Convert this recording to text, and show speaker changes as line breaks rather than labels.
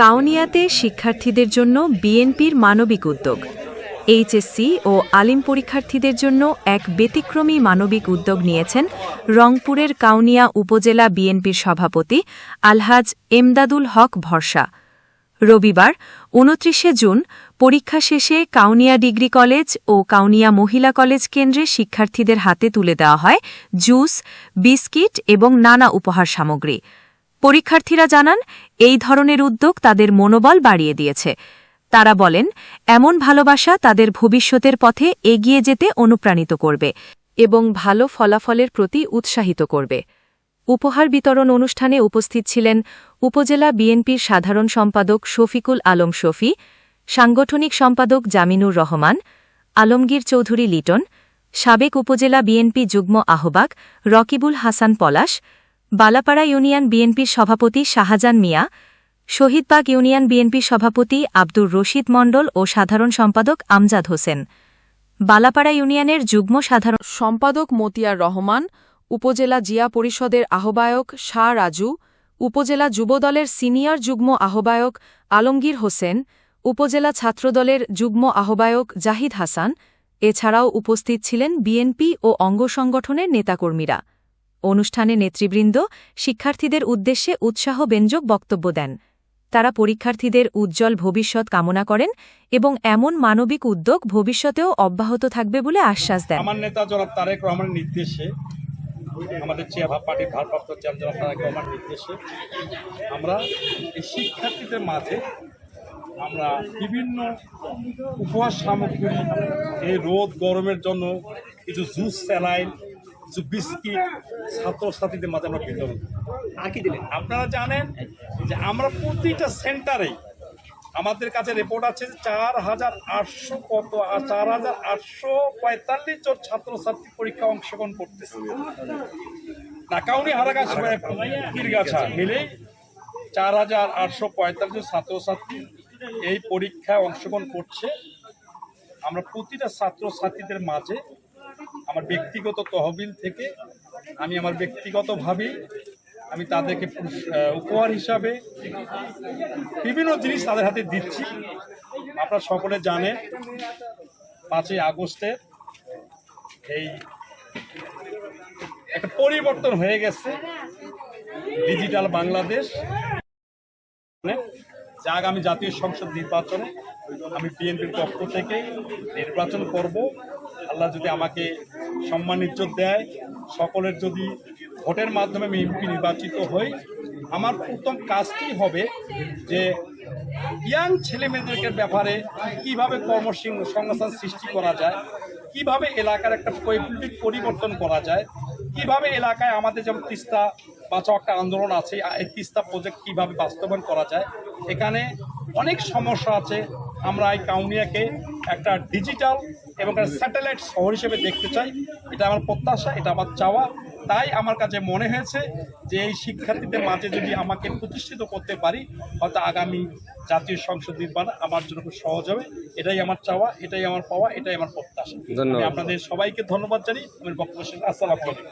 কাউনিয়াতে শিক্ষার্থীদের জন্য বিএনপির মানবিক উদ্যোগ। এইচএসসি ও আলিম পরীক্ষার্থীদের জন্য এক ব্যতিক্রমী মানবিক উদ্যোগ নিয়েছেন রংপুরের কাউনিয়া উপজেলা বিএনপির সভাপতি আলহাজ এমদাদুল হক ভরসা। রবিবার, উনত্রিশে জুন, পরীক্ষা শেষে কাউনিয়া ডিগ্রি কলেজ ও কাউনিয়া মহিলা কলেজ কেন্দ্রে শিক্ষার্থীদের হাতে তুলে দেওয়া হয় জুস, বিস্কিট এবং নানা উপহার সামগ্রী। পরীক্ষার্থীরা জানান, এই ধরনের উদ্যোগ তাদের মনোবল বাড়িয়ে দিয়েছে। তারা বলেন, এমন ভালোবাসা তাদের ভবিষ্যতের পথে এগিয়ে যেতে অনুপ্রাণিত করবে এবং ভালো ফলাফলের প্রতি উৎসাহিত করবে। উপহার বিতরণ অনুষ্ঠানে উপস্থিত ছিলেন উপজেলা বিএনপির সাধারণ সম্পাদক শফিকুল আলম শফি, সাংগঠনিক সম্পাদক জামিনুর রহমান, আলমগীর চৌধুরী লিটন, সাবেক উপজেলা বিএনপি যুগ্ম আহ্বাক রকিবুল হাসান পলাশ বালাপাড়া ইউনিয়ন বিএনপির সভাপতি শাহজান মিয়া শহীদবাগ ইউনিয়ন বিএনপির সভাপতি আব্দুর রশিদ মণ্ডল ও সাধারণ সম্পাদক আমজাদ হোসেন। বালাপাড়া ইউনিয়নের যুগ্ম সাধারণ
সম্পাদক মতিয়ার রহমান, উপজেলা জিয়া পরিষদের আহ্বায়ক শাহ রাজু, উপজেলা যুবদলের সিনিয়র যুগ্ম আহ্বায়ক আলমগীর হোসেন, উপজেলা ছাত্রদলের যুগ্ম আহ্বায়ক জাহিদ হাসান, এছাড়াও উপস্থিত ছিলেন বিএনপি ও অঙ্গ সংগঠনের নেতাকর্মীরা। অনুষ্ঠানে নেতৃবৃন্দ শিক্ষার্থীদের উদ্দেশ্যে উৎসাহব্যঞ্জক বক্তব্য দেন। তারা পরীক্ষার্থীদের উজ্জ্বল ভবিষ্যৎ কামনা করেন এবং এমন মানবিক উদ্যোগ ভবিষ্যতেও অব্যাহত থাকবে বলে আশ্বাস দেন।
আমার নেতা জনাব তারেক রহমানের নির্দেশে, আমাদের চেয়া পার্টির ভারপ্রাপ্ত চেয়ার জনাব তারেক রহমানের নির্দেশে আমরা এই শিক্ষার্থীদের মাঝে আমরা বিভিন্ন উপহার সামগ্রী, এই রোদ গরমের জন্য কিছু জুস, স্যালাইন কিছু বিস্কিট, ছাত্রছাত্রীদের মাঝে আমরা বিতরণ।
আর কি দিলেন?
আপনারা জানেন যে আমরা প্রতিটা সেন্টারেই আমাদের কাছে রিপোর্ট আছে চার হাজার আটশো কত চার হাজার আটশো পঁয়তাল্লিশ জন ছাত্রছাত্রী পরীক্ষা অংশগ্রহণ করতেছে। নাকাউনি হারাগাছ কিরগাছা মিলে চার হাজার আটশো পঁয়তাল্লিশ জন ছাত্রছাত্রী এই পরীক্ষায় অংশগ্রহণ করছে। আমরা প্রতিটা ছাত্রছাত্রীদের মাঝে আমার ব্যক্তিগত তহবিল থেকে আমি আমার ব্যক্তিগতভাবে আমি তাদেরকে উপহার হিসাবে বিভিন্ন জিনিস তাদের হাতে দিচ্ছি। আপনারা সকলে জানেন, পাঁচই আগস্টে এই একটা পরিবর্তন হয়ে গেছে ডিজিটাল বাংলাদেশ। যে আগামী জাতীয় সংসদ নির্বাচনে আমি বিএনপির পক্ষ থেকে নির্বাচন করব। আল্লাহ যদি আমাকে সম্মান, ইজ্জত দেয়, সকলের যদি ভোটের মাধ্যমে আমি এমপি নির্বাচিত হই, আমার প্রথম কাজটি হবে যে ইয়াং ছেলেমেয়েদেরকে ব্যাপারে কীভাবে কর্মসংস্থান সৃষ্টি করা যায়, কীভাবে এলাকার একটা পরিবর্তন করা যায়, কীভাবে এলাকায় আমাদের যেমন তিস্তা বাঁচাও একটা আন্দোলন আছে এই তিস্তা প্রজেক্ট কীভাবে বাস্তবায়ন করা যায় এখানে অনেক সমস্যা আছে। আমরা এই কাউনিয়াকে একটা ডিজিটাল এবং একটা স্যাটেলাইট শহর হিসেবে দেখতে চাই। এটা আমার প্রত্যাশা এটা আমার চাওয়া। তাই আমার কাছে মনে হয়েছে যে এই শিক্ষার্থীদের মাঝে যদি আমাকে প্রতিষ্ঠিত করতে পারি হয়তো আগামী জাতীয় সংসদ নির্বাচন আমার জন্য খুব সহজ হবে। এটাই আমার চাওয়া এটাই আমার পাওয়া এটাই আমার প্রত্যাশা। আমি আপনাদের সবাইকে ধন্যবাদ জানি আমি বক্তব্য আসসালামু আলাইকুম।